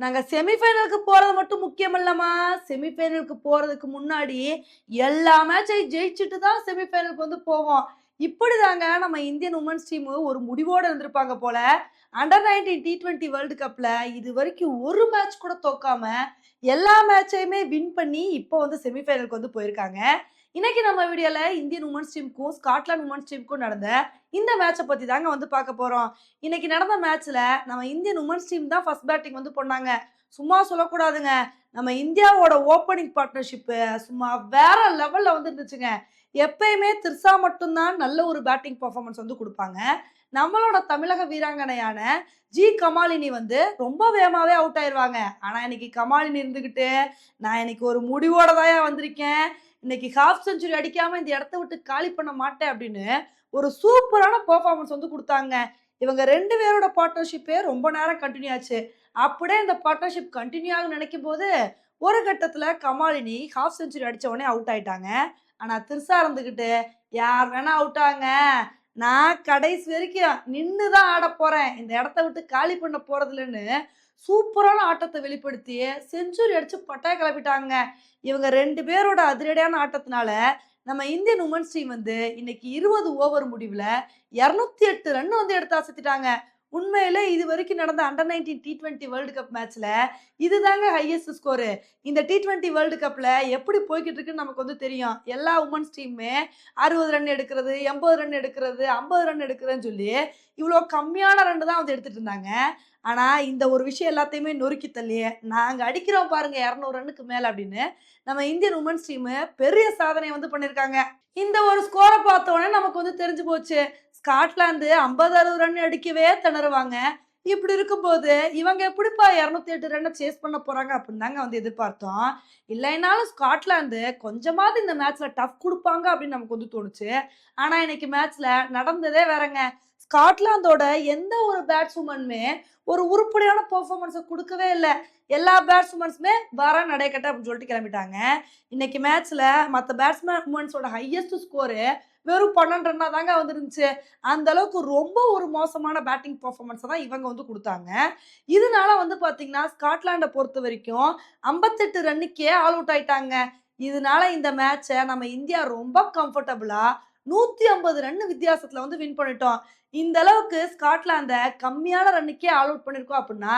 நாங்கள் செமிஃபைனலுக்கு போகிறது மட்டும் முக்கியம் இல்லைம்மா செமிஃபைனலுக்கு போகிறதுக்கு முன்னாடி எல்லா மேட்சையும் ஜெயிச்சுட்டு தான் செமிஃபைனலுக்கு வந்து போவோம். இப்படி தாங்க நம்ம இந்தியன் உமன்ஸ் டீம் ஒரு முடிவோடு இருந்திருப்பாங்க போல. Under nineteen T twenty world கப்பில் இது வரைக்கும் ஒரு மேட்ச் கூட தோக்காம எல்லா மேட்சையுமே வின் பண்ணி இப்போ வந்து செமிஃபைனலுக்கு வந்து போயிருக்காங்க. இன்னைக்கு நம்ம வீடியோல இந்தியன் உமன்ஸ் டீமுக்கும் ஸ்காட்லாந்து உமன்ஸ் டீமுக்கும் நடந்த இந்த மேட்சை பற்றி தாங்க வந்து பார்க்க போகிறோம் இன்னைக்கு நடந்த மேட்ச்ல நம்ம இந்தியன் உமன்ஸ் டீம் தான் ஃபர்ஸ்ட் பேட்டிங் வந்து பண்ணாங்க சும்மா சொல்லக்கூடாதுங்க. நம்ம இந்தியாவோட ஓப்பனிங் பார்ட்னர்ஷிப்பு சும்மா வேற லெவல்ல வந்து இருந்துச்சுங்க எப்பயுமே திர்சா மட்டும்தான் நல்ல ஒரு பேட்டிங் பர்ஃபார்மன்ஸ் வந்து கொடுப்பாங்க. நம்மளோட தமிழக வீராங்கனையான ஜி கமாலினி வந்து ரொம்ப வேகமாகவே அவுட் ஆயிடுவாங்க ஆனால் இன்னைக்கு கமாலினி இருந்துக்கிட்டு நான் இன்னைக்கு ஒரு முடிவோட தான் வந்திருக்கேன். இன்னைக்கு ஹாஃப் செஞ்சுரி அடிக்காம இந்த இடத்த விட்டு காலி பண்ண மாட்டேன் அப்படின்னு ஒரு சூப்பரான பர்ஃபார்மன்ஸ் வந்து கொடுத்தாங்க. இவங்க ரெண்டு பேரோட பார்ட்னர்ஷிப்பே ரொம்ப நேரம் கண்டினியூ ஆச்சு. அப்படியே இந்த பார்ட்னர்ஷிப் கண்டினியூ ஆகும் நினைக்கும் போது ஒரு கட்டத்தில் கமாலினி ஹாஃப் செஞ்சுரி அடித்த உடனே அவுட் ஆயிட்டாங்க. ஆனால் திருசா இருந்துக்கிட்டு யார் வேணா அவுட் ஆங்க. நான் கடைசி வரைக்கும் நின்று தான் ஆட போகிறேன் இந்த இடத்த விட்டு காலி பண்ண போகிறதுலன்னு சூப்பரான ஆட்டத்தை வெளிப்படுத்தி செஞ்சுரி அடிச்சு பட்டாய கிளப்பிட்டாங்க. இவங்க ரெண்டு பேரோட அதிரடியான ஆட்டத்தினால நம்ம இந்தியன் உமன்ஸ் டீம் வந்து இன்னைக்கு இருபது ஓவர் முடிவில் இரநூத்தி எட்டு ரன் வந்து எடுத்து அசத்திட்டாங்க. உண்மையில இது வரைக்கும் நடந்த under nineteen T twenty world cup மேட்ச்ல இதுதாங்க ஹையஸ்ட் ஸ்கோரு இந்த டி டுவெண்ட்டி வேர்ல்டு கப்ல எப்படி போய்கிட்டு இருக்குன்னு நமக்கு வந்து தெரியும். எல்லா உமன்ஸ் டீமுமே அறுபது ரன் எடுக்கிறது எண்பது ரன் எடுக்கிறது ஐம்பது ரன் எடுக்கிறதுன்னு சொல்லி இவ்வளோ கம்மியான ரன் தான் வந்து எடுத்துட்டு இருந்தாங்க. ஆனால் இந்த ஒரு விஷயம் எல்லாத்தையுமே நொறுக்கி தள்ளியே நாங்கள் அடிக்கிறோம் பாருங்க இரநூறு ரன்னுக்கு மேலே அப்படின்னு நம்ம இந்தியன் உமன்ஸ் டீமு பெரிய சாதனை வந்து பண்ணியிருக்காங்க இந்த ஒரு ஸ்கோரை பார்த்தோன்னே நமக்கு வந்து தெரிஞ்சு போச்சு. ஸ்காட்லாந்து ஐம்பது அறுபது ரன் அடிக்கவே திணறுவாங்க. இப்படி இருக்கும்போது இவங்க எப்படிப்பா இரநூத்தி எட்டு ரன்னை சேஸ் பண்ண போறாங்க அப்படின்னு தாங்க வந்து எதிர்பார்த்தோம். இல்லைனாலும் ஸ்காட்லாந்து கொஞ்சமாவது இந்த மேட்ச்ல டஃப் கொடுப்பாங்க அப்படின்னு நமக்கு வந்து தோணுச்சு. ஆனா இன்னைக்கு மேட்ச்ல நடந்ததே வேறங்க. ஸ்காட்லாந்தோட எந்த ஒரு பேட்ஸ்வுமனுமே ஒரு உருப்படியான பெர்ஃபார்மன்ஸை கொடுக்கவே இல்லை. எல்லா பேட்ஸ்மேன்ஸுமே வர நடைக்கட்ட அப்படின்னு சொல்லிட்டு கிளம்பிட்டாங்க. இன்னைக்கு மேட்ச்ல மற்ற பேட்ஸ்மேன் உமன்ஸோட ஹையஸ்ட் ஸ்கோரு வெறும் பன்னெண்டு ரன்னா தாங்க வந்துருந்துச்சு. அந்த அளவுக்கு ரொம்ப ஒரு மோசமான பேட்டிங் பர்ஃபார்மன்ஸை தான் இவங்க வந்து கொடுத்தாங்க. இதனால வந்து பார்த்தீங்கன்னா ஸ்காட்லாண்டை பொறுத்த வரைக்கும் ஐம்பத்தெட்டு ரன்னுக்கே ஆல் அவுட் ஆயிட்டாங்க. இதனால இந்த மேட்சை நம்ம இந்தியா ரொம்ப கம்ஃபர்டபுளாக நூத்தி ஐம்பது ரன் வித்தியாசத்துல வந்து வின் பண்ணிட்டோம். இந்த அளவுக்கு ஸ்காட்லாந்த கம்மியான ரன்னுக்கே ஆல் அவுட் பண்ணிருக்கோம் அப்படின்னா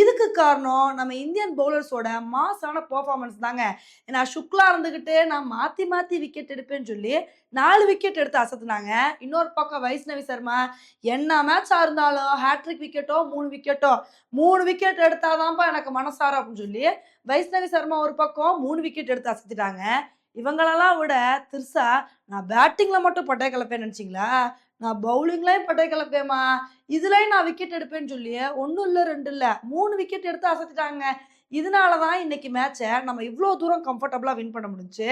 இதுக்கு காரணம் நம்ம இந்தியன் பவுலர்ஸோட மாசான பர்ஃபார்மன்ஸ் தாங்க. ஏன்னா சுக்லா இருந்துகிட்டு நான் மாத்தி மாத்தி விக்கெட் எடுப்பேன்னு சொல்லி நாலு விக்கெட் எடுத்து அசத்துனாங்க. இன்னொரு பக்கம் வைஷ்ணவி சர்மா என்ன மேட்சா இருந்தாலும் ஹேட்ரிக் விக்கெட்டோ மூணு விக்கெட்டோ மூணு விக்கெட் எடுத்தாதான்ப்பா எனக்கு மனசாரம் அப்படின்னு சொல்லி வைஷ்ணவி சர்மா ஒரு பக்கம் மூணு விக்கெட் எடுத்து அசத்திட்டாங்க. இவங்களெல்லாம் விட திருசா நான் பேட்டிங்கில் மட்டும் பட்டை கிளப்பேன்னு நினச்சிங்களா? நான் பவுலிங்லேயும் பட்டை கிளப்பேம்மா இதுலேயும் நான் விக்கெட் எடுப்பேன்னு சொல்லி ஒன்றும் இல்லை ரெண்டு இல்லை. மூணு விக்கெட் எடுத்து அசத்திட்டாங்க. இதனால தான் இன்னைக்கு மேட்சை நம்ம இவ்வளோ தூரம் கம்ஃபர்டபுளாக வின் பண்ண முடிஞ்சு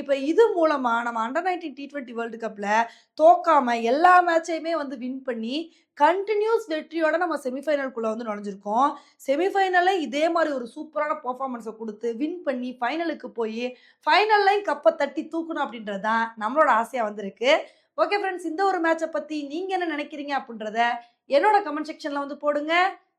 இப்போ இது மூலமாக நம்ம under nineteen T twenty world கப்பில் தோக்காம எல்லா மேட்சையுமே வந்து வின் பண்ணி கண்டினியூஸ் வெற்றியோட நம்ம செமிஃபைனலுக்குள்ளே வந்து நுழைஞ்சிருக்கோம். செமிஃபைனலில் இதே மாதிரி ஒரு சூப்பரான பர்ஃபார்மன்ஸை கொடுத்து வின் பண்ணி ஃபைனலுக்கு போய் ஃபைனல்லையும் கப்பை தட்டி தூக்கணும் அப்படின்றது தான் நம்மளோட ஆசையாக வந்திருக்கு. ஓகே ஃப்ரெண்ட்ஸ் இந்த ஒரு மேட்சை பற்றி நீங்கள் என்ன நினைக்கிறீங்க அப்படின்றத என்னோட கமெண்ட் செக்ஷனில் வந்து போடுங்க.